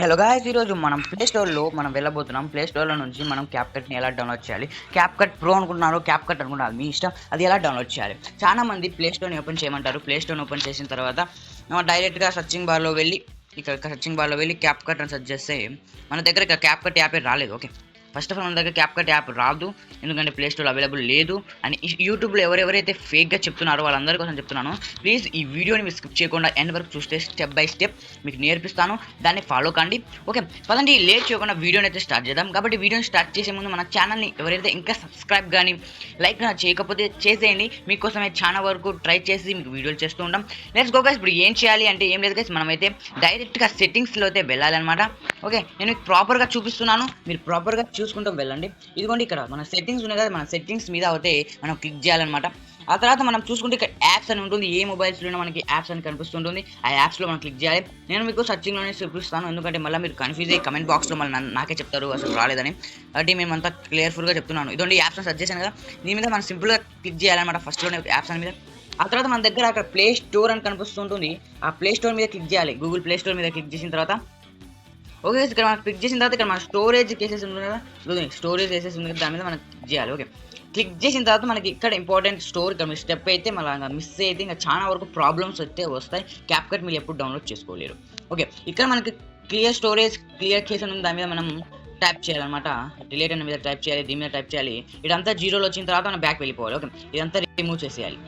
Hello guys ఈరోజు మనం play స్టోర్లో మనం వెళ్ళబోతున్నాం. ప్లే స్టోర్లో నుంచి మనం క్యాప్ కట్ని ఎలా డౌన్లోడ్ చేయాలి? క్యాప్ కట్ ప్రో అనుకుంటున్నారు క్యాప్ కట్ అనుకుంటున్నారు మీ ఇష్టం. అది ఎలా డౌన్లోడ్ చేయాలి? చాలా మంది ప్లే స్టోర్ని ఓపెన్ చేయమంటారు. ప్లే స్టోర్ని ఓపెన్ చేసిన తర్వాత డైరెక్ట్గా సర్చింగ్ బార్లో వెళ్ళి ఇక్కడ సర్చింగ్ బార్లో వెళ్ళి క్యాప్ కట్ అని సెర్చ్ చేస్తే మన దగ్గర ఇక క్యాప్ కట్ యాపే రాలేదు ఓకే ఫస్ట్ ఆఫ్ ఆల్ మన దగ్గర క్యాప్ కట్ యాప్ రాదు. ఎందుకంటే ప్లే స్టోర్ అవైలబుల్ లేదు. అని యూట్యూబ్లో ఎవరెవరైతే ఫేక్గా చెప్తున్నారో వాళ్ళందరి కోసం చెప్తున్నాను. ప్లీజ్ ఈ వీడియోని మీరు స్కిప్ చేయకుండా ఎండ్ వరకు చూస్తే స్టెప్ బై స్టెప్ మీకు నేర్పిస్తాను. దాన్ని ఫాలో కండి. ఓకే పదండి లేట్ చేయకుండా వీడియోని అయితే స్టార్ట్ చేద్దాం. కాబట్టి వీడియోని స్టార్ట్ చేసే ముందు మన ఛానల్ని ఎవరైతే ఇంకా సబ్స్క్రైబ్ కానీ లైక్ కానీ చేయకపోతే చేసేయండి. మీకోసమే చాలా వరకు ట్రై చేసి మీకు వీడియోలు చేస్తూ ఉంటాం. లెట్స్ గో గైస్ ఇప్పుడు ఏం చేయాలి అంటే ఏం లేదు గైస్ మనమైతే డైరెక్ట్గా సెట్టింగ్స్లో అయితే వెళ్ళాలన్నమాట. ఓకే నేను మీకు ప్రాపర్గా చూపిస్తున్నాను. మీరు ప్రాపర్గా చూ చూసుకుంటూ వెళ్ళండి. ఇదిగోండి ఇక్కడ మన సెట్టింగ్స్ ఉన్నాయి కదా మన సెట్టింగ్స్ మీద అయితే మనం క్లిక్ చేయాలన్నమాట. ఆ తర్వాత మనం చూసుకుంటే ఇక్కడ యాప్స్ అని ఉంటుంది. ఏ మొబైల్స్లో మనకి యాప్స్ అని కనిపిస్తుంటుంది. ఆ యాప్స్లో మనం క్లిక్ చేయాలి. నేను మీకు సర్చింగ్లోనే చూపిస్తాను. ఎందుకంటే మళ్ళీ మీరు కన్ఫ్యూజ్ అయ్యి కమెంట్ బాక్స్లో మళ్ళీ నాకే చెప్తారు అసలు రాలేదని. కాబట్టి మేమంతా క్లియర్ఫుల్గా చెప్తున్నాను. ఇదండి యాప్స్ సర్చ్ చేశాను కదా. దీని మీద మనం సింపుల్గా క్లిక్ చేయాలన్నమాట ఫస్ట్లోనే యాప్స్ అని మీద. ఆ తర్వాత మన దగ్గర అక్కడ ప్లే స్టోర్ అని కనిపిస్తుంటుంది. ఆ ప్లే స్టోర్ మీద క్లిక్ చేయాలి. గూగుల్ ప్లే స్టోర్ మీద క్లిక్ చేసిన తర్వాత ఓకే ఇక్కడ మనం క్లిక్ చేసిన తర్వాత ఇక్కడ మన స్టోరేజ్ కేసెస్ ఉంది కదా. స్టోరేజ్ కేసెస్ ఉంది కదా దాని మీద మనం క్లిక్ చేయాలి. ఓకే. క్లిక్ చేసిన తర్వాత మనకి ఇక్కడ ఇంపార్టెంట్ స్టోర్ ఇక్కడ స్టెప్ అయితే మళ్ళీ మిస్ అయితే ఇంకా చాలా వరకు ప్రాబ్లమ్స్ అయితే వస్తాయి. క్యాప్ కట్ మీరు ఎప్పుడు డౌన్లోడ్ చేసుకోలేరు. ఓకే. ఇక్కడ మనకి క్లియర్ స్టోరేజ్ క్లియర్ కేసు ఉంది. దాని మీద మనం ట్యాప్ చేయాలన్నమాట. డిలేట్ అనే మీద టైప్ చేయాలి దీని మీద టైప్ చేయాలి. ఇదంతా జీరోలో వచ్చిన తర్వాత మనం బ్యాక్ వెళ్ళిపోవాలి. ఓకే. ఇదంతా రిమూవ్ చేసేయాలి.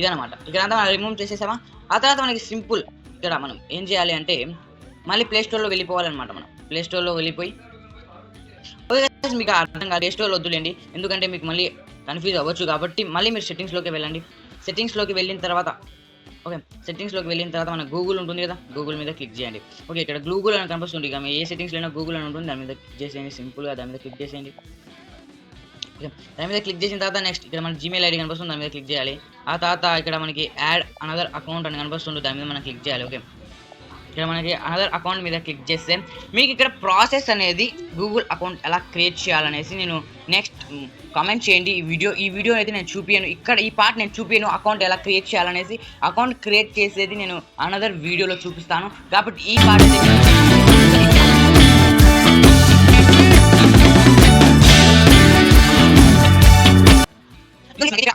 ఇదనమాట ఇక్కడంతా మనం రిమూవ్ చేసేసామా? ఆ తర్వాత మనకి సింపుల్ ఇక్కడ మనం ఏం చేయాలి అంటే మళ్ళీ ప్లే స్టోర్లో వెళ్ళిపోవాలన్నమాట మనం. ప్లే స్టోర్లో వెళ్ళిపోయి. మీకు అర్థం కాదు ప్లే స్టోర్లో వద్దులేండి. ఎందుకంటే మీకు మళ్ళీ కన్ఫ్యూజ్ అవ్వచ్చు కాబట్టి మళ్ళీ మీరు సెట్టింగ్స్లోకి వెళ్ళండి. సెట్టింగ్స్లోకి వెళ్ళిన తర్వాత ఓకే సెట్టింగ్స్లోకి వెళ్ళిన తర్వాత మన గూగుల్ ఉంటుంది కదా గూగుల్ మీద క్లిక్ చేయండి. ఓకే ఇక్కడ గూగుల్ అని కనిపిస్తుంది ఇక మీ ఏ సెట్టింగ్స్లో అయినా గూగుల్ అని ఉంటుంది దాని మీద క్లిక్ చేసేయండి సింపుల్గా దాని మీద క్లిక్ చేసేయండి. ఓకే దాని మీద క్లిక్ చేసిన తర్వాత నెక్స్ట్ ఇక్కడ మన జీమెయిల్ ఐడి కనిపిస్తుంది దాని మీద క్లిక్ చేయాలి. ఆ తర్వాత ఇక్కడ మనకి యాడ్ అనదర్ అకౌంట్ అని కనిపిస్తుంది దాని మీద మనం క్లిక్ చేయాలి ఓకే. ఇక్కడ మనకి అనదర్ అకౌంట్ మీద క్లిక్ చేస్తే మీకు ఇక్కడ ప్రాసెస్ అనేది గూగుల్ అకౌంట్ ఎలా క్రియేట్ చేయాలనేసి నేను నెక్స్ట్ కామెంట్ చేయండి. ఈ వీడియో ఈ వీడియో అయితే నేను చూపించాను ఇక్కడ ఈ పార్ట్ నేను చూపించాను అకౌంట్ ఎలా క్రియేట్ చేయాలనేసి. అకౌంట్ క్రియేట్ చేసేది నేను అనదర్ వీడియోలో చూపిస్తాను. కాబట్టి ఈ పార్ట్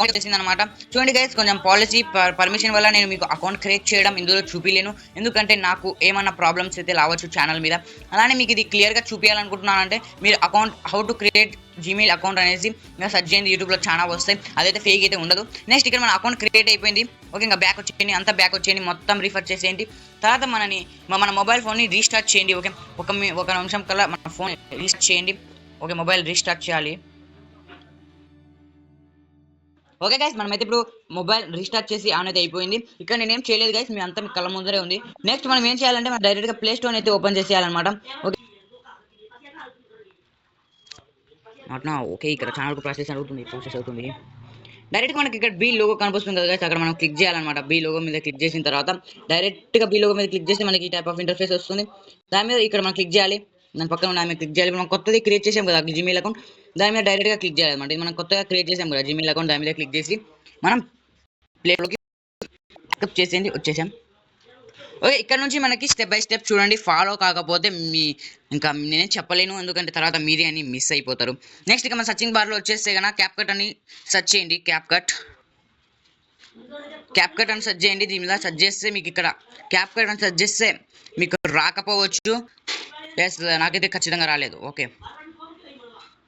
అకౌంట్ చేసింది అనమాట చూడండి గైస్ కొంచెం పాలసీ పర్మిషన్ వల్ల నేను మీకు అకౌంట్ క్రియేట్ చేయడం ఇందులో చూపించలేను ఎందుకంటే నాకు ఏమన్నా ప్రాబ్లమ్స్ అయితే రావచ్చు ఛానల్ మీద. అలానే మీకు ఇది క్లియర్గా చూపించాలనుకుంటున్నానంటే మీరు account how to create Gmail account అనేసి ఇంకా సెర్చ్ చేయండి యూట్యూబ్లో చాలా వస్తాయి. అదైతే ఫేక్ అయితే ఉండదు. నెక్స్ట్ ఇక్కడ మన అకౌంట్ క్రియేట్ అయిపోయింది. ఓకే ఇంకా బ్యాక్ వచ్చేయండి అంతా బ్యాక్ వచ్చేయండి మొత్తం రిఫర్ చేసేయండి. తర్వాత మనని మన మొబైల్ ఫోన్ని రీస్టార్ట్ చేయండి ఓకే ఒక ఒక నిమిషం కల్లా మన ఫోన్ రీస్టార్ట్ చేయండి. ఓకే మొబైల్ రీస్టార్ట్ చేయాలి. ఓకే గైస్ మనమైతే ఇప్పుడు మొబైల్ రీస్టార్ట్ చేసి ఆన్ అయితే అయిపోయింది. ఇక్కడ నేనేం చేయలేదు గైస్ మీ అంతా మీ కళ్ళ ముందరే ఉంది. నెక్స్ట్ మనం ఏం చేయాలంటే మనం డైరెక్ట్గా ప్లే స్టోర్ అయితే ఓపెన్ చేసేయాలన్నమాట. ఓకే అట్నా ఓకే ఇక్కడ ఛానల్ ప్రాసెస్ అవుతుంది ప్రాసెస్ అవుతుంది. డైరెక్ట్ మనకి ఇక్కడ బీ లోగో కనిపిస్తుంది కదా అక్కడ మనం క్లిక్ చేయాలన్నమాట. బీ లోగో మీద క్లిక్ చేసిన తర్వాత డైరెక్ట్గా బీ లోగో మీద క్లిక్ చేస్తే మనకి ఈ టైప్ ఆఫ్ ఇంటర్ఫేస్ వస్తుంది. దాని మీద ఇక్కడ మనం క్లిక్ చేయాలి. దాని పక్కన ఉన్న ఆమె క్లిక్ చేయాలి. మనం కొత్తది క్రియేట్ చేసాం కదా జీమెయిల్ అకౌంట్ దాని మీద డైరెక్ట్గా క్లిక్ చేయాలి అనమాట మనం కొత్తగా క్రియేట్ చేసాం కదా జీమెయిల్ అకౌంట్ దాని మీద క్లిక్ చేసి మనం ప్లేలోకి పికప్ చేసేయండి వచ్చేసాం. ఓకే ఇక్కడ నుంచి మనకి స్టెప్ బై స్టెప్ చూడండి. ఫాలో కాకపోతే మీ ఇంకా నేనే చెప్పలేను. ఎందుకంటే తర్వాత మీరే అని మిస్ అయిపోతారు. నెక్స్ట్ ఇక మన సర్చింగ్ బార్లో వచ్చేస్తే కనుక క్యాప్ కట్ అని సెర్చ్ చేయండి. క్యాప్ కట్ క్యాప్ కట్ అని సెర్చ్ చేయండి. దీని మీద సెర్చ్ చేస్తే మీకు ఇక్కడ క్యాప్ కట్ అని సెర్చ్ చేస్తే మీకు రాకపోవచ్చు. ఎస్ నాకైతే ఖచ్చితంగా రాలేదు. ఓకే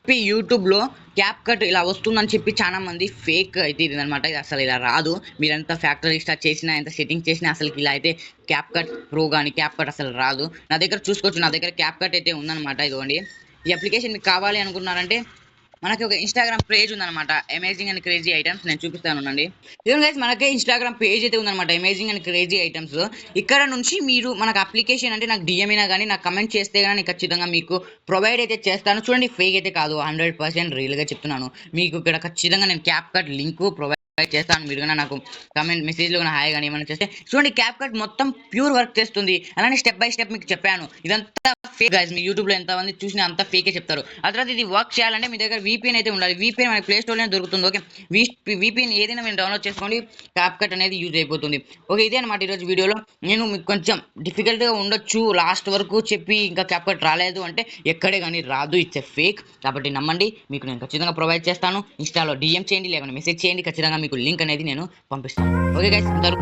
చెప్పి యూట్యూబ్లో క్యాప్ కట్ ఇలా వస్తుందని చెప్పి చాలా మంది ఫేక్ అయితే ఇది అనమాట ఇది అసలు ఇలా రాదు. మీరంతా ఫ్యాక్టరీ స్టార్ట్ చేసినా ఎంత సెట్టింగ్ చేసినా అసలు ఇలా అయితే క్యాప్ కట్ ప్రో కానీ క్యాప్ కట్ అసలు రాదు. నా దగ్గర చూసుకోవచ్చు. నా దగ్గర క్యాప్ కట్ అయితే ఉందన్నమాట. ఇదిగోండి. ఈ అప్లికేషన్ మీకు కావాలి అనుకున్నారంటే మనకి ఒక ఇన్స్టాగ్రామ్ పేజ్ ఉందన్నమాట. అమేజింగ్ అండ్ క్రేజీ ఐటమ్స్ నేను చూపిస్తాను అండి ఇదిగో గైస్ మనకి ఇన్స్టాగ్రామ్ పేజ్ అయితే ఉందన్నమాట. అమేజింగ్ అండ్ క్రేజీ ఐటమ్స్ ఇక్కడ నుంచి మీరు మనకు అప్లికేషన్ అంటే నాకు డిఎంఏనా కానీ నాకు కమెంట్ చేస్తే కానీ నేను ఖచ్చితంగా మీకు ప్రొవైడ్ అయితే చేస్తాను. చూడండి ఫేక్ అయితే కాదు హండ్రెడ్ పర్సెంట్ రియల్గా చెప్తున్నాను. మీకు ఇక్కడ ఖచ్చితంగా నేను క్యాప్ కట్ లింక్ ప్రొవైడ్ చేస్తాను మీరు కన్నా నాకు కమెంట్ మెసేజ్లో కానీ హాయ్ కానీ ఏమైనా చేస్తే చూడండి క్యాప్ కట్ మొత్తం ప్యూర్ వర్క్ చేస్తుంది. అలానే స్టెప్ బై స్టెప్ మీకు చెప్పాను. ఇదంతా ఫేక్ గైస్ మీ యూట్యూబ్లో ఎంతమంది చూసినా అంత ఫేకే చెప్తారు. ఆ తర్వాత ఇది వర్క్ చేయాలంటే మీ దగ్గర వీపీఎన్ అయితే ఉండాలి. వీపీఎన్ మనకి ప్లే స్టోర్లోనే దొరుకుతుంది ఓకే వీపీఎన్ ఏదైనా మీరు డౌన్లోడ్ చేసుకోండి క్యాప్ కట్ అనేది యూజ్ అయిపోతుంది. ఓకే ఇదే అనమాట ఈరోజు వీడియోలో నేను మీకు కొంచెం డిఫికల్ట్గా ఉండొచ్చు. లాస్ట్ వరకు చెప్పి ఇంకా క్యాప్ కట్ రాలేదు అంటే ఎక్కడే కానీ రాదు. ఇట్స్ ఎ ఫేక్ కాబట్టి నమ్మండి మీకు నేను ఖచ్చితంగా ప్రొవైడ్ చేస్తాను. ఇన్స్టాలో డిఎం చేయండి లేకుంటే మెసేజ్ చేయండి. ఖచ్చితంగా మీకు లింక్ అనేది నేను పంపిస్తాను. ఓకే గైస్ అందరూ